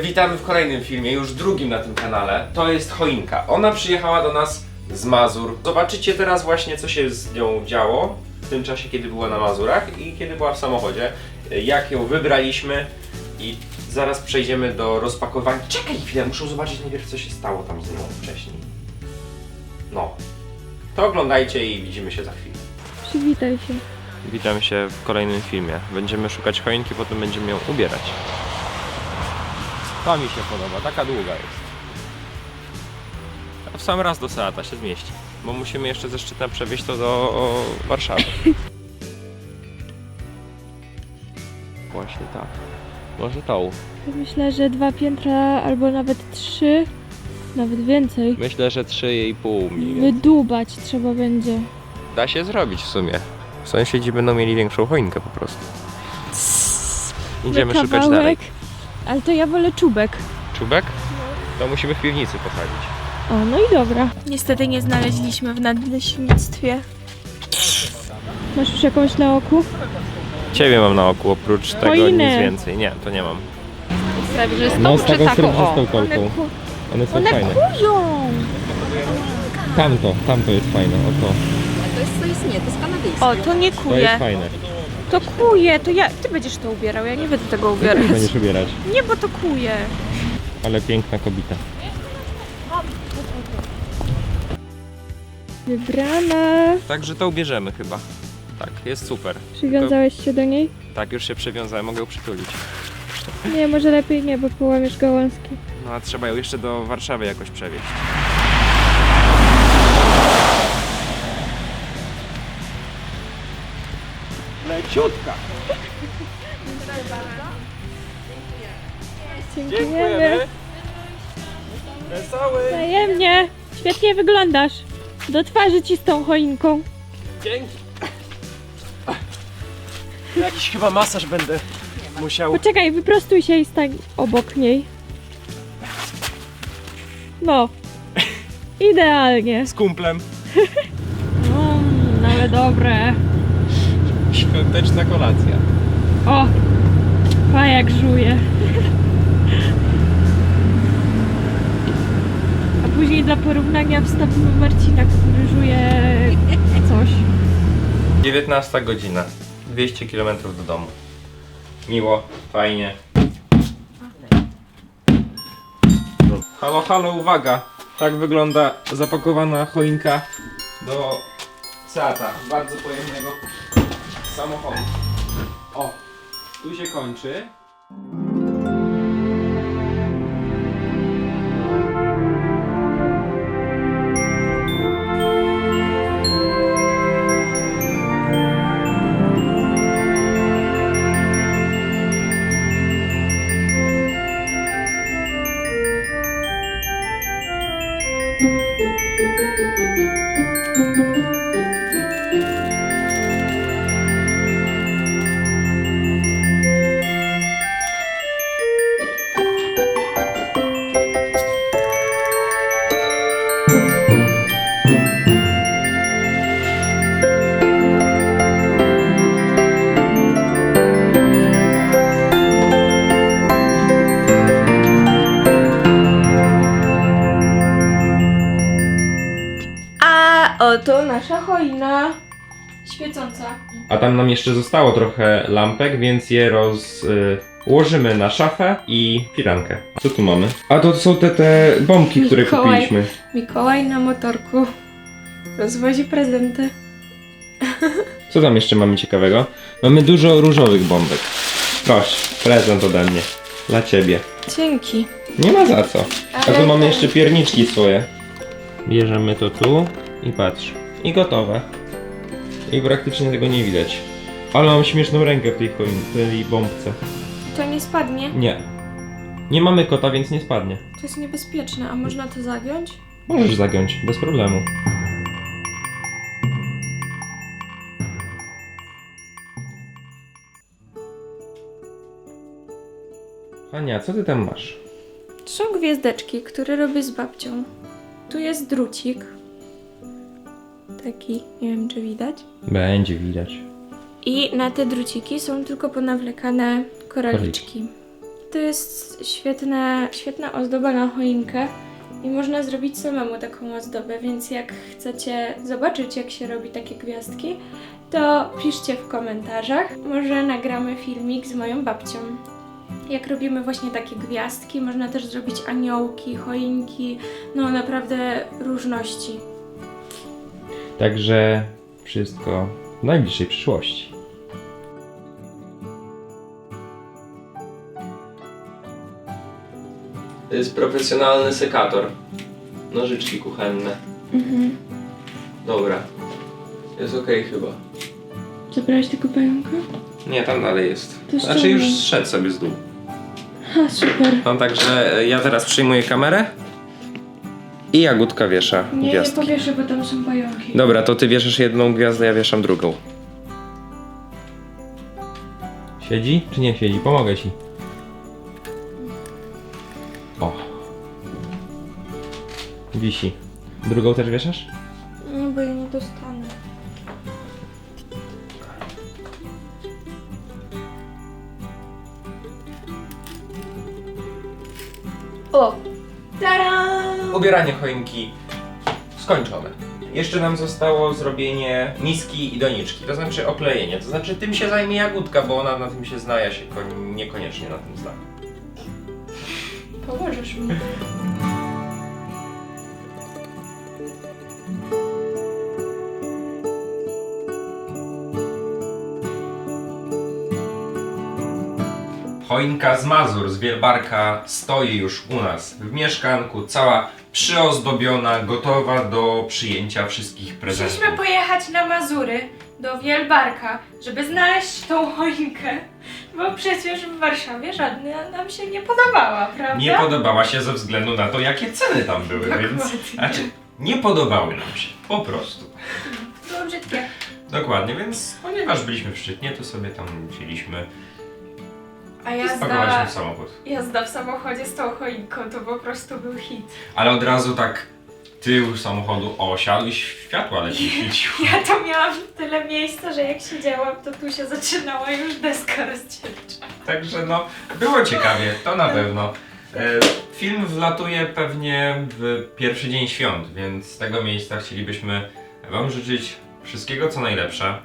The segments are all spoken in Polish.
Witamy w kolejnym filmie, już drugim na tym kanale. To jest choinka. Ona przyjechała do nas z Mazur. Zobaczycie teraz właśnie, co się z nią działo w tym czasie, kiedy była na Mazurach i kiedy była w samochodzie. Jak ją wybraliśmy i zaraz przejdziemy do rozpakowania. Czekaj chwilę, muszę zobaczyć najpierw, co się stało tam z nią wcześniej. No. To oglądajcie i widzimy się za chwilę. Przywitaj się. Witam się w kolejnym filmie. Będziemy szukać choinki, potem będziemy ją ubierać. To mi się podoba, taka długa jest. A w sam raz do Seata się zmieści, bo musimy jeszcze ze Szczytna przewieźć to do Warszawy. Właśnie tak. Może tą. Myślę, że dwa piętra albo nawet trzy, nawet więcej. Myślę, że 3,5 mniej więcej. Wydubać trzeba będzie. Da się zrobić w sumie. Sąsiedzi będą mieli większą choinkę po prostu. Idziemy szukać kawałek. Ale to ja wolę czubek. Czubek? To musimy w piwnicy posadzić. O, no i dobra. Niestety nie znaleźliśmy w nadleśnictwie. Masz już jakąś na oku? Ciebie mam na oku, oprócz tego Choinę. nic więcej. Nie, to nie mam. No z taką srebrzystą kolką. One są One fajne. kują! Tamto, tamto jest fajne, o to. To jest, to jest nie, to jest kanadyjskie. O, to nie To jest kuje. fajne. To kuje, to ja... Ty będziesz to ubierał, ja nie będę tego ubierać. Będziesz ubierać. Nie, bo to kuje. Ale piękna kobieta. Wybrana. Także to ubierzemy chyba. Tak, jest super. Przywiązałeś się do niej? Tak, już się przywiązałem, mogę ją przytulić. Nie, może lepiej nie, bo połamiesz gałązki. No a trzeba ją jeszcze do Warszawy jakoś przewieźć. Leciutka! Dziękujemy. Wesoły! Wzajemnie. Świetnie wyglądasz. Do twarzy ci z tą choinką. Dzięki! Jakiś chyba masaż będę musiał. Poczekaj, wyprostuj się i stań obok niej. No. Idealnie. Z kumplem. Mm, ale dobre. Świąteczna kolacja. O! Pajak żuje. A później dla porównania wstawimy Marcina, który żuje coś. 19 godzina. 200 km do domu. Miło, fajnie. Halo, halo, uwaga! Tak wygląda zapakowana choinka do Seata. Bardzo pojemnego samochodu. O, tu się kończy. Nasza choina. Świecąca. A tam nam jeszcze zostało trochę lampek, więc je rozłożymy na szafę i firankę. Co tu mamy? A to są te, te bombki, które Mikołaj. kupiliśmy. Mikołaj na motorku. Rozwozi prezenty. Co tam jeszcze mamy ciekawego? Mamy dużo różowych bombek. Proszę, prezent ode mnie. Dla ciebie. Dzięki. Nie ma za co. A tu mamy jeszcze pierniczki swoje. Bierzemy to tu i patrz. I gotowe. I praktycznie tego nie widać. Ale mam śmieszną rękę w tej, w tej bombce. To nie spadnie. Nie. Nie mamy kota, więc nie spadnie. To jest niebezpieczne, a można to zagiąć? Możesz zagiąć, bez problemu. Ania, co ty tam masz? Są gwiazdeczki, które robię z babcią. Tu jest drucik. Taki, nie wiem czy widać. Będzie widać. I na te druciki są tylko ponawlekane koraliczki. to jest świetne, świetna ozdoba na choinkę i można zrobić samemu taką ozdobę, więc jak chcecie zobaczyć, jak się robi takie gwiazdki, to piszcie w komentarzach. Może nagramy filmik z moją babcią. Jak robimy właśnie takie gwiazdki, można też zrobić aniołki, choinki, no naprawdę różności. Także wszystko w najbliższej przyszłości. To jest profesjonalny sekator. Nożyczki kuchenne. Mhm. Dobra. Jest okej chyba. Zabrałeś tego pająka? Nie, tam dalej jest. To Znaczy już zszedł sobie z dół. Ha, super. No także e, ja teraz przyjmuję kamerę i Jagódka wiesza Nie, nie gwiazdki. powieszę, bo tam są pająki. Dobra, to ty wieszasz jedną gwiazdę, ja wieszam drugą. Siedzi czy nie siedzi? Pomogę ci. O. Wisi. Drugą też wieszasz? No bo ja nie dostanę. O! Tada! Ubieranie choinki skończone. Jeszcze nam zostało zrobienie miski i doniczki, to znaczy oklejenie. To znaczy tym się zajmie Jagódka, bo ona na tym się zna, ja się ko- niekoniecznie na tym znam. Pomożesz mi. Choinka z Mazur, z Wielbarka stoi już u nas w mieszkanku, cała przyozdobiona, gotowa do przyjęcia wszystkich prezentów. Chcieliśmy pojechać na Mazury, do Wielbarka, żeby znaleźć tą choinkę, bo przecież w Warszawie żadna nam się nie podobała, prawda? Nie podobała się ze względu na to, jakie ceny tam były, Dokładnie. więc... Znaczy, nie podobały nam się, po prostu. Było brzydkie. Dokładnie, więc ponieważ byliśmy w Szczytnie, to sobie tam wzięliśmy A jazda, w samochód. jazda w samochodzie z tą choinką to po prostu był hit. Ale od razu tak tył samochodu osiadł i światła lepiej świeciły. Ja to miałam tyle miejsca, że jak siedziałam, to tu się zaczynała już deska rozdzielcza. Także no, było ciekawie, to na pewno. E, Film wlatuje pewnie w pierwszy dzień świąt, więc z tego miejsca chcielibyśmy Wam życzyć wszystkiego co najlepsze.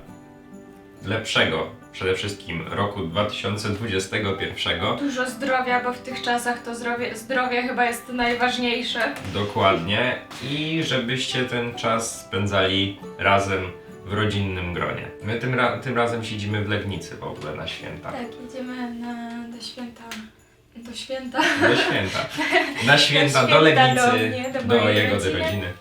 Lepszego przede wszystkim roku 2021. Dużo zdrowia, bo w tych czasach to zdrowie, zdrowie chyba jest najważniejsze. Dokładnie. I żebyście ten czas spędzali razem w rodzinnym gronie. My tym, ra- tym razem siedzimy w Legnicy w ogóle na święta. Tak, jedziemy na, do święta. Do święta. Do święta. Na święta, do święta Legnicy, do mnie, do do, jego rodziny. rodziny.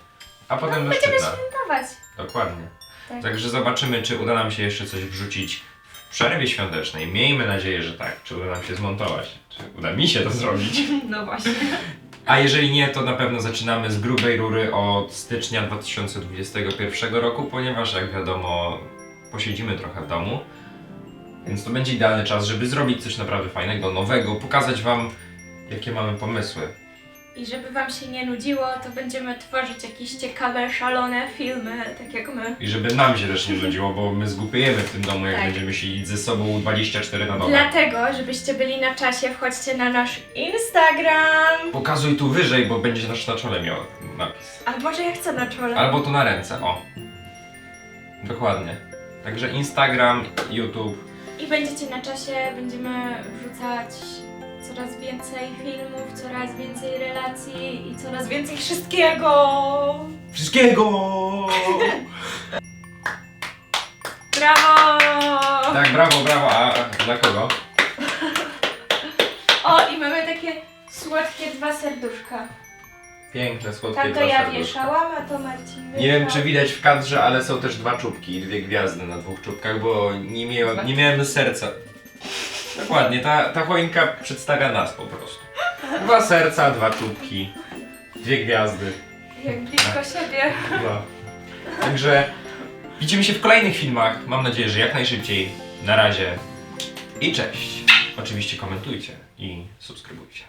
A potem do Będziemy świętować. Dokładnie. Tak. Także zobaczymy, czy uda nam się jeszcze coś wrzucić w przerwie świątecznej. Miejmy nadzieję, że tak. Czy uda nam się zmontować. Czy uda mi się to zrobić. No właśnie. A jeżeli nie, to na pewno zaczynamy z grubej rury od stycznia 2021 roku, ponieważ jak wiadomo, posiedzimy trochę w domu. Więc to będzie idealny czas, żeby zrobić coś naprawdę fajnego, nowego, pokazać Wam, jakie mamy pomysły. I żeby wam się nie nudziło, to będziemy tworzyć jakieś ciekawe, szalone filmy, tak jak my. I żeby nam się też nie nudziło, bo my zgłupiejemy w tym domu, jak Tak. będziemy siedzieć ze sobą 24 na dobę. Dlatego, żebyście byli na czasie, wchodźcie na nasz Instagram. Pokazuj tu wyżej, bo będzie nasz na czole miał napis. A może ja chcę na czole. Albo tu na ręce, o. Dokładnie. Także Instagram, YouTube. I będziecie na czasie, będziemy wrzucać coraz więcej filmów, coraz więcej relacji i coraz więcej wszystkiego. Wszystkiego! Brawo! Tak, brawo, brawo. A dla kogo? O, i mamy takie słodkie dwa serduszka. Piękne, słodkie Tam to dwa ja serduszka. wieszałam, a to Marcin Nie wiem, wieszał. czy widać w kadrze, ale są też dwa czubki i dwie gwiazdy na dwóch czubkach, bo nie, mia nie miałem serca. Dokładnie, ta, ta choinka przedstawia nas po prostu. Dwa serca, dwa czubki, dwie gwiazdy. Jak blisko siebie. No. Także widzimy się w kolejnych filmach. Mam nadzieję, że jak najszybciej. Na razie i cześć. Oczywiście komentujcie i subskrybujcie.